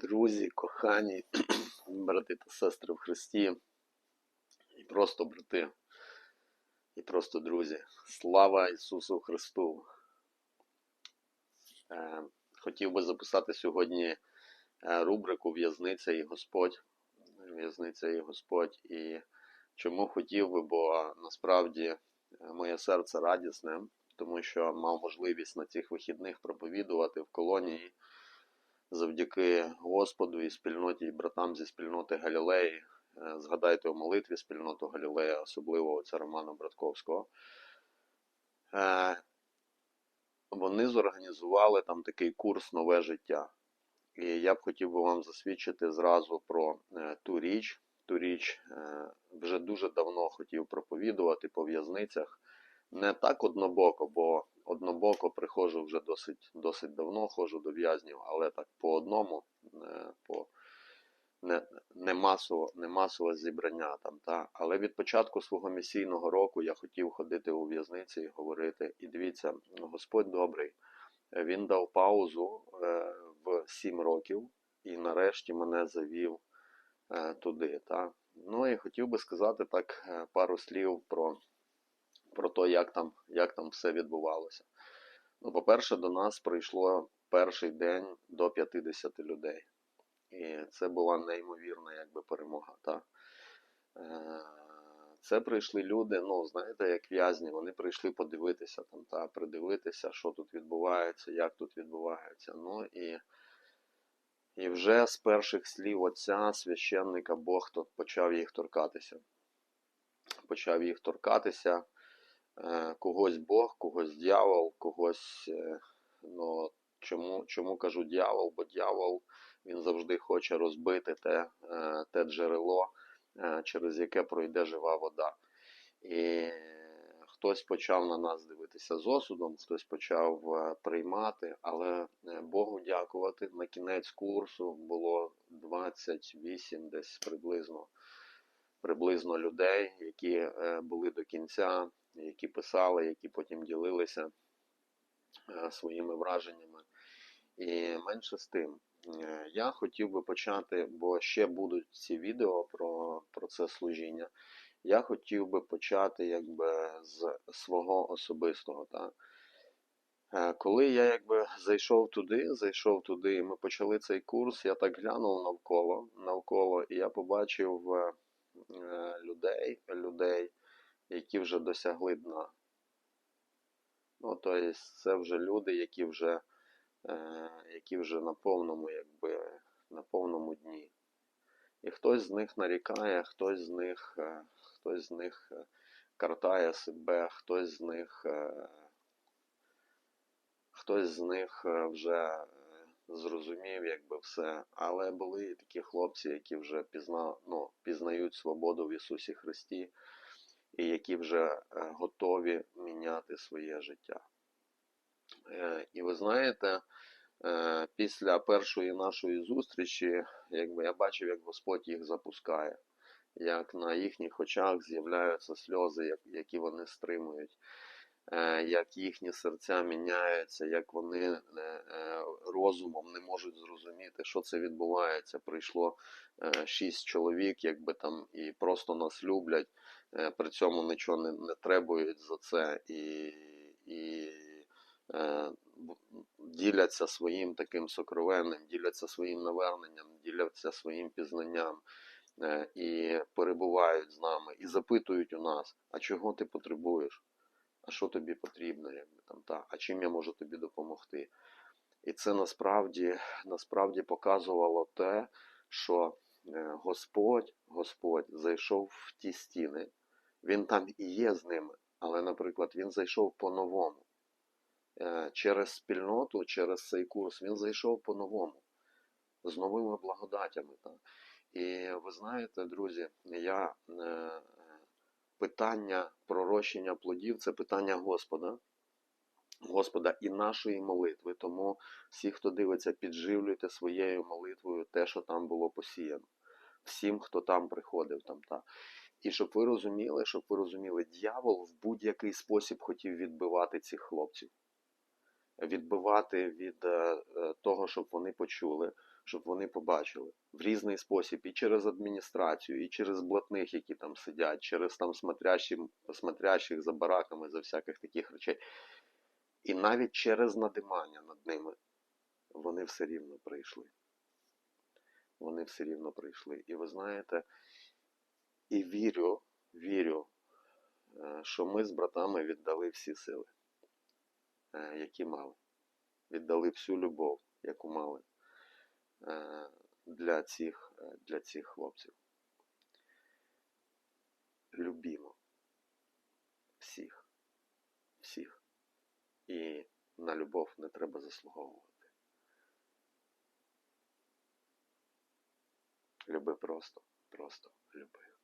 Друзі, кохані, брати та сестри в Христі, і просто брати, і просто друзі. Слава Ісусу Христу! Е, хотів би записати сьогодні е, рубрику В'язниця і Господь. В'язниця і Господь. І чому хотів би, бо насправді е, моє серце радісне, тому що мав можливість на цих вихідних проповідувати в колонії завдяки Господу і спільноті і братам зі спільноти Галілеї. Е, Згадайте у молитві спільноту Галілея, особливо отця Романа Братковського. Е, Вони зорганізували там такий курс Нове життя. І я б хотів би вам засвідчити зразу про е, ту річ. Ту річ вже дуже давно хотів проповідувати по в'язницях. Не так однобоко, бо однобоко приходжу вже досить, досить давно, ходжу до в'язнів, але так по одному, е, по не, не, масово, не масове зібрання там. Та? Але від початку свого місійного року я хотів ходити у в'язниці і говорити. І дивіться, Господь добрий. Він дав паузу е, в 7 років і нарешті мене завів е, туди. Та? Ну і хотів би сказати так пару слів про, про те, як там, як там все відбувалося. Ну, по-перше, до нас прийшло перший день до 50 людей. І це була неймовірна якби, перемога. Та? Е, Це прийшли люди, ну, знаєте, як в'язні, вони прийшли подивитися там, та, придивитися, що тут відбувається, як тут відбувається. Ну і, і вже з перших слів отця, священника, Бог почав їх торкатися. Почав їх торкатися. Е, Когось Бог, когось дьявол, когось. е, Ну, чому, чому кажу дьявол? Бо дьявол він завжди хоче розбити те, е, те джерело, через яке пройде жива вода. І хтось почав на нас дивитися з осудом, хтось почав приймати, але Богу дякувати. На кінець курсу було 28 десь приблизно, приблизно людей, які були до кінця, які писали, які потім ділилися е, своїми враженнями. І менше з тим, е, я хотів би почати, бо ще будуть ці відео про, це служіння. Я хотів би почати якби з свого особистого. Та? Е, Коли я якби зайшов туди, зайшов туди, і ми почали цей курс, я так глянув навколо, навколо і я побачив людей, людей, які вже досягли дна. Ну, тобто, це вже люди, які вже е, які вже на повному, якби, на повному дні. І хтось з них нарікає, хтось з них, е, хтось з них е, картає себе, хтось з них, е, хтось з них е, вже е, зрозумів, якби все. Але були і такі хлопці, які вже пізна, ну, пізнають свободу в Ісусі Христі, і які вже е, готові міняти своє життя. Е, І ви знаєте, е, після першої нашої зустрічі, якби я бачив, як Господь їх запускає, як на їхніх очах з'являються сльози, які вони стримують, як їхні серця міняються, як вони е, е, розумом не можуть зрозуміти, що це відбувається. Прийшло е, шість чоловік, якби там і просто нас люблять, е, при цьому нічого не, не требують за це і. і е, діляться своїм таким сокровенним, діляться своїм наверненням, діляться своїм пізнанням е, і перебувають з нами, і запитують у нас, а чого ти потребуєш? А що тобі потрібно, там та, а чим я можу тобі допомогти? І це насправді, насправді показувало те, що е, Господь, Господь зайшов в ті стіни. Він там і є з ними, але, наприклад, він зайшов по-новому е, через спільноту, через цей курс, він зайшов по-новому, з новими благодатями. Та. І ви знаєте, друзі, я е, питання пророщення плодів це питання Господа. Господа і нашої молитви. Тому всі, хто дивиться, підживлюйте своєю молитвою те, що там було посіяно. Всім, хто там приходив, там та. І щоб ви розуміли, щоб ви розуміли, дьявол в будь-який спосіб хотів відбивати цих хлопців. відбивати від е, е, того, щоб вони почули, щоб вони побачили в різний спосіб, і через адміністрацію, і через блатних, які там сидять, через там смотрящих, за бараками, за всяких таких речей. І навіть через надимання над ними вони все рівно прийшли. Вони все рівно прийшли. І ви знаєте, і вірю, вірю, е, що ми з братами віддали всі сили, е, які мали. Віддали всю любов, яку мали для цих, е, для цих хлопців. Любімо всіх, всіх. І на любов не треба заслуговувати. Люби просто, просто люби.